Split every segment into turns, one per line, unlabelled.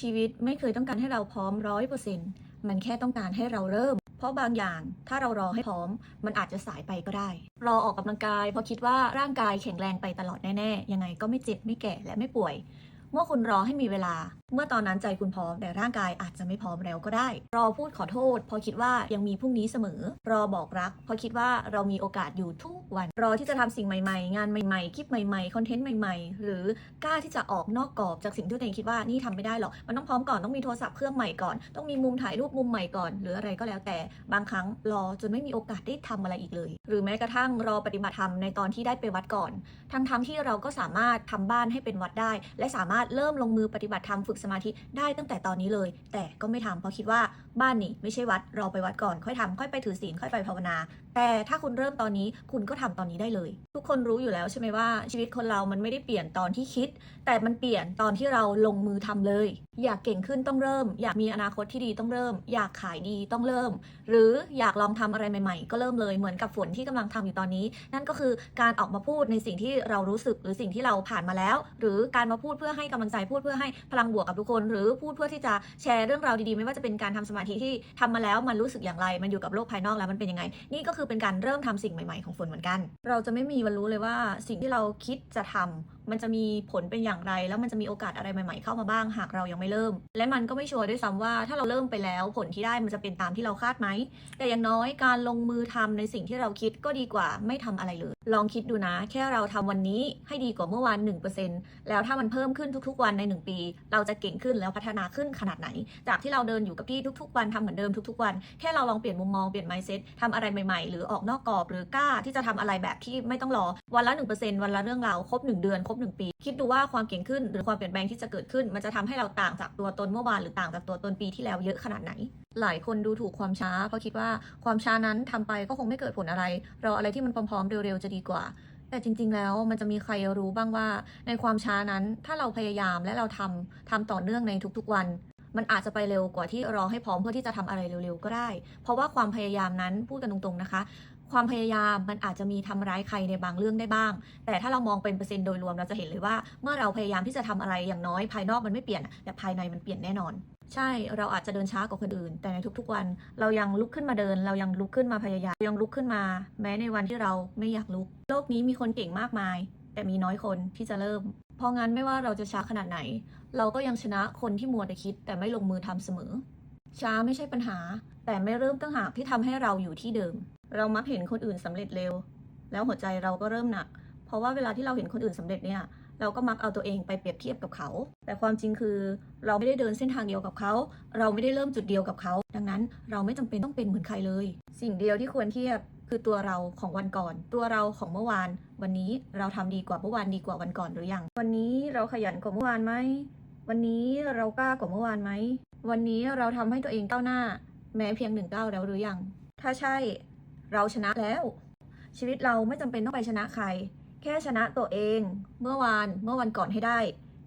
ชีวิตไม่เคยต้องการให้เราพร้อมร้อยเปอร์เซ็นต์มันแค่ต้องการให้เราเริ่ม เพราะบางอย่างถ้าเรารอให้พร้อม มันอาจจะสายไปก็ได้ รอออกกำลังกายเพราะคิดว่าร่างกายแข็งแรงไปตลอดแน่ๆ ยังไงก็ไม่เจ็บไม่แก่และไม่ป่วย เมื่อคุณรอให้มีเวลา เมื่อตอนนั้นใจคุณพร้อมแต่ร่างกายอาจจะไม่พร้อมแล้วก็ได้ รอพูดขอโทษพราะคิดว่ายังมีพรุ่งนี้เสมอ รอบอกรักพราะคิดว่าเรามีโอกาสอยู่ทุกวัน รอที่จะทำสิ่งใหม่ๆ งานใหม่ๆ คลิปใหม่ๆ คอนเทนต์ใหม่ๆ หรือกล้าที่จะออกนอกกรอบจากสิ่งที่ตัวเองคิดว่านี่ทำไม่ได้หรอก มันต้องพร้อมก่อน ต้องมีโทรศัพท์เครื่องใหม่ก่อน ต้องมีมุมถ่ายรูปมุมใหม่ก่อน หรืออะไรก็แล้วแต่ บางครั้งรอจนไม่มีโอกาสได้ทำอะไรอีกเลย หรือแม้กระทั่งรอปฏิบัติธรรมในตอนที่ได้ไปวัดก่อน ทั้งๆที่เราก็สามารถทำบ้านให้เป็นวัดได้ และสามารถเริ่มลงมือปฏิบัติธรรมฝึกสมาธิได้ตั้งแต่ตอนนี้เลย แต่ก็ไม่ทำเพราะคิดว่าบ้านนี่ไม่ใช่วัดเราไปวัดก่อนค่อยทำค่อยไปถือศีลค่อยไปภาวนา แต่ถ้าคุณเริ่มตอนนี้คุณก็ทำตอนนี้ได้เลย ทุกคนรู้อยู่แล้วใช่ไหมว่าชีวิตคนเรามันไม่ได้เปลี่ยนตอนที่คิด แต่มันเปลี่ยนตอนที่เราลงมือทำเลย อยากเก่งขึ้นต้องเริ่ม อยากมีอนาคตที่ดีต้องเริ่ม อยากขายดีต้องเริ่ม หรืออยากลองทำอะไรใหม่ๆ ก็เริ่มเลยเหมือนกับฝนที่กำลังทำอยู่ตอนนี้ นั่นก็คือการออกมาพูดในสิ่งที่เรารู้สึกหรือสิ่งที่เราผ่านมาแล้ว หรือการมาพูดเพื่อให้กำลังใจพูดเพื่อให้พลังบวกกับทุกคน หรือพูดเพื่อที่จะแชร์เรื่องราวดีๆ ไม่ว่าจะเป็นการทำสมาธิที่ทำมาแล้วมันรู้สึกอย่างไร มันอยู่กับโลกภายนอกแล้วมันเป็นยังไง นี่ก็คือเป็นการเริ่มทำสิ่งใหม่ๆของฝนเหมือนกัน เราจะไม่มีวันรู้เลยว่าสิ่งที่เราคิดจะทำมันจะมีผลเป็นอย่างไร แล้วมันจะมีโอกาสอะไรใหม่ ๆ เข้ามาบ้าง หากเรายังไม่เริ่ม และมันก็ไม่ชัวร์ด้วยซ้ำว่าถ้าเราเริ่มไปแล้ว ผลที่ได้มันจะเป็นตามที่เราคาดไหม แต่อย่างน้อยการลงมือทำในสิ่งที่เราคิดก็ดีกว่าไม่ทำอะไรเลย ลองคิดดูนะ แค่เราทำวันนี้ให้ดีกว่าเมื่อวาน1%แล้วถ้ามันเพิ่มขึ้นทุกๆ วันใน 1 ปี เราจะเก่งขึ้นแล้วพัฒนาขึ้นขนาดไหน จากที่เราเดินอยู่กับที่ทุกๆ วันทำเหมือนเดิมทุกๆ วัน แค่เราลองเปลี่ยนมุมมองเปลี่ยน mindset ทำอะไรใหม่ๆ หรือออกนอกกรอบหรือกล้าที่จะทำอะไรแบบที่ไม่ต้องรอวันละ1%วันละเรื่องราวครบ1เดือนครบ1 ปี คิดดูว่าความเก่งขึ้น หรือความเปลี่ยนแปลงที่จะเกิดขึ้น มันจะทำให้เราต่างจากตัวตนเมื่อวานหรือต่างจากตัวตนปีที่แล้วเยอะขนาดไหน หลายคนดูถูกความช้า เพราะคิดว่าความช้านั้นทำไปก็คงไม่เกิดผลอะไรรออะไรที่มันพร้อมๆเร็วๆจะดีกว่าแต่จริง ๆ แล้วมันจะมีใครรู้บ้างว่า ในความช้านั้นถ้าเราพยายามและเราทำทำต่อเนื่องในทุกๆวัน มันอาจจะไปเร็วกว่าที่รอให้พร้อมเพื่อที่จะทำอะไรเร็วๆก็ได้ เพราะว่าความพยายามนั้นพูดกันตรงๆนะคะ ความพยายามมันอาจจะมีทำร้ายใครในบางเรื่องได้บ้าง แต่ถ้าเรามองเป็นเปอร์เซ็นต์โดยรวมเราจะเห็นเลยว่า เมื่อเราพยายามที่จะทำอะไรอย่างน้อยภายนอกมันไม่เปลี่ยน แต่ภายในมันเปลี่ยนแน่นอน ใช่เราอาจจะเดินช้ากว่าคนอื่น แต่ในทุกๆวัน เรายังลุกขึ้นมาเดิน เรายังลุกขึ้นมาพยายามยังลุกขึ้นมา แม้ในวันที่เราไม่อยากลุก โลกนี้มีคนเก่งมากมาย แต่มีน้อยคนที่จะเริ่ม เพราะงั้นไม่ว่าเราจะช้าขนาดไหน เราก็ยังชนะคนที่มัวแต่คิด แต่ไม่ลงมือทำเสมอ ช้าไม่ใช่ปัญหา แต่ไม่เริ่มตั้งหากที่ทำให้เราอยู่ที่เดิม เรามักเห็นคนอื่นสำเร็จเร็ว แล้วหัวใจเราก็เริ่มหนัก เพราะว่าเวลาที่เราเห็นคนอื่นสำเร็จเนี่ย เราก็มักเอาตัวเองไปเปรียบเทียบกับเขา แต่ความจริงคือ เราไม่ได้เดินเส้นทางเดียวกับเขา เราไม่ได้เริ่มจุดเดียวกับเขา ดังนั้นเราไม่จำเป็นต้องเป็นเหมือนใครเลย สิ่งเดียวที่ควรเทียบคือตัวเราของวันก่อน ตัวเราของเมื่อวาน วันนี้เราทำดีกว่าเมื่อวานดีกว่าวันก่อนหรือยัง วันนี้เราขยันกว่าเมื่อวานไหมวันนี้เรากล้ากว่าเมื่อวานไหม วันนี้เราทำให้ตัวเองก้าวหน้า แม้เพียงหนึ่งก้าวแล้วหรือยัง ถ้าใช่เราชนะแล้ว ชีวิตเราไม่จำเป็นต้องไปชนะใคร แค่ชนะตัวเอง เมื่อวานเมื่อวันก่อนให้ได้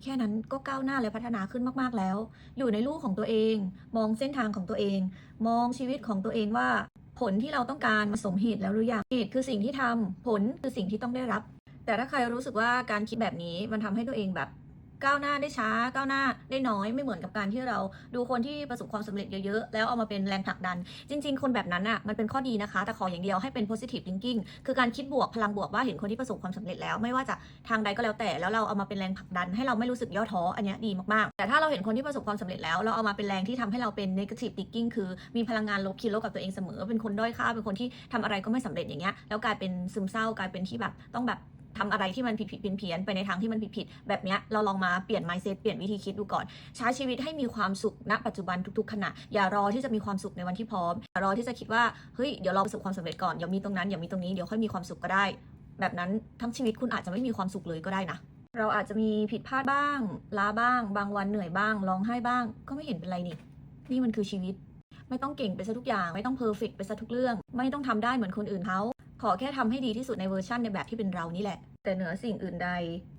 แค่นั้นก็ก้าวหน้าและพัฒนาขึ้นมากๆแล้ว อยู่ในลูกของตัวเอง มองเส้นทางของตัวเอง มองชีวิตของตัวเองว่า ผลที่เราต้องการมาสมเหตุแล้วหรือยังเหตุคือสิ่งที่ทำผลคือสิ่งที่ต้องได้รับ แต่ถ้าใครรู้สึกว่าการคิดแบบนี้มันทำให้ตัวเองแบบ ก้าวหน้าได้ช้าก้าวหน้าได้น้อยไม่เหมือนกับการที่เราดูคนที่ประสบความสำเร็จเยอะๆ แล้วเอามาเป็นแรงผลักดัน จริง ๆ คนแบบนั้นอะมันเป็นข้อดีนะคะ แต่ขออย่างเดียวให้เป็น positive thinking คือการคิดบวกพลังบวกว่าเห็นคนที่ประสบความสำเร็จแล้ว ไม่ว่าจะทางใดก็แล้วแต่แล้วเราเอามาเป็นแรงผลักดัน ให้เราไม่รู้สึกย่อท้ออันเนี้ยดีมากๆ แต่ถ้าเราเห็นคนที่ประสบความสำเร็จแล้วเราเอามาเป็นแรงที่ทำให้เราเป็น negative thinking คือมีพลังงานลบคิดลบกับตัวเองเสมอ เป็นคนด้อยค่าเป็นคนที่ทำอะไรก็ไม่สำเร็จอย่างเงี้ยแล้วกลายเป็นซึมเศร้ากลายเป็นที่แบบต้องแบบ ทำอะไรที่มันผิดผิดเพี้ยนๆไปในทางที่มันผิดผิดแบบเนี้ยเราลองมาเปลี่ยน mindset เปลี่ยนวิธีคิดดูก่อน ใช้ชีวิตให้มีความสุขณปัจจุบันทุก ๆ ขณะ อย่ารอที่จะมีความสุขในวันที่พร้อมอย่ารอที่จะคิดว่าเฮ้ยเดี๋ยวเราประสบความสำเร็จก่อนเดี๋ยวมีตรงนั้นเดี๋ยวมีตรงนี้เดี๋ยวค่อยมีความสุขก็ได้ แบบนั้นทั้งชีวิตคุณอาจจะไม่มีความสุขเลยก็ได้นะเราอาจจะมีผิดพลาดบ้างล้าบ้าง บางวันเหนื่อยบ้างร้องไห้บ้าง ก็ไม่เห็นเป็นไรนี่นี่มันคือชีวิต ไม่ต้องเก่งไปซะทุกอย่าง ไม่ต้องเพอร์เฟกไปซะทุกเรื่อง ไม่ต้องทำได้เหมือนคนอื่นเขา ขอแค่ทำให้ดีที่สุดในเวอร์ชันในแบบที่เป็นเรานี่แหละ แต่เหนือสิ่งอื่นใด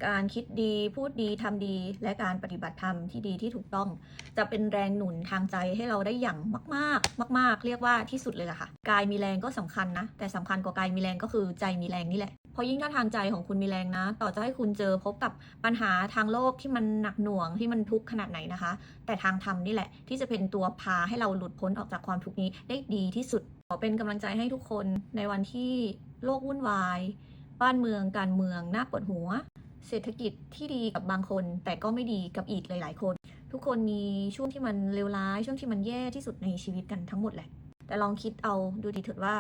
การคิดดีพูดดีทำดี และการปฏิบัติธรรมที่ดีที่ถูกต้อง จะเป็นแรงหนุนทางใจให้เราได้อย่างมากๆ มาก ๆ เรียกว่าที่สุดเลยล่ะค่ะ กายมีแรงก็สำคัญนะ แต่สำคัญกว่ากายมีแรงก็คือใจมีแรงนี่แหละ ราะยิ่งถ้าทางใจของคุณมีแรงนะ ต่อจะให้คุณเจอพบกับปัญหาทางโลกที่มันหนักหน่วงที่มันทุกข์ขนาดไหนนะคะ แต่ทางธรรมนี่แหละ ที่จะเป็นตัวพาให้เราหลุดพ้นออกจากความทุกข์นี้ได้ดีที่สุดขอเป็นกำลังใจให้ทุกคนในวันที่โลกวุ่นวาย บ้านเมืองการเมืองน่าปวดหัว เศรษฐกิจที่ดีกับบางคน แต่ก็ไม่ดีกับอีกหลาย ๆ คน ทุกคนมีช่วงที่มันเลวร้ายช่วงที่มันแย่ที่สุดในชีวิตกันทั้งหมดแหละ แต่ลองคิดเอาดูดีเถิดว่า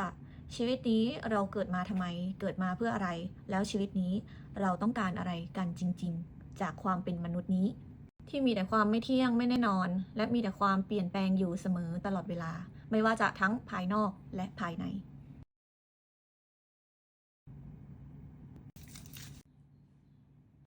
ชีวิตนี้เราเกิดมาทำไม เกิดมาเพื่ออะไร แล้วชีวิตนี้เราต้องการอะไรกันจริง ๆ จากความเป็นมนุษย์นี้ ที่มีแต่ความไม่เที่ยงไม่แน่นอน และมีแต่ความเปลี่ยนแปลงอยู่เสมอตลอดเวลา ไม่ว่าจะทั้งภายนอกและภายใน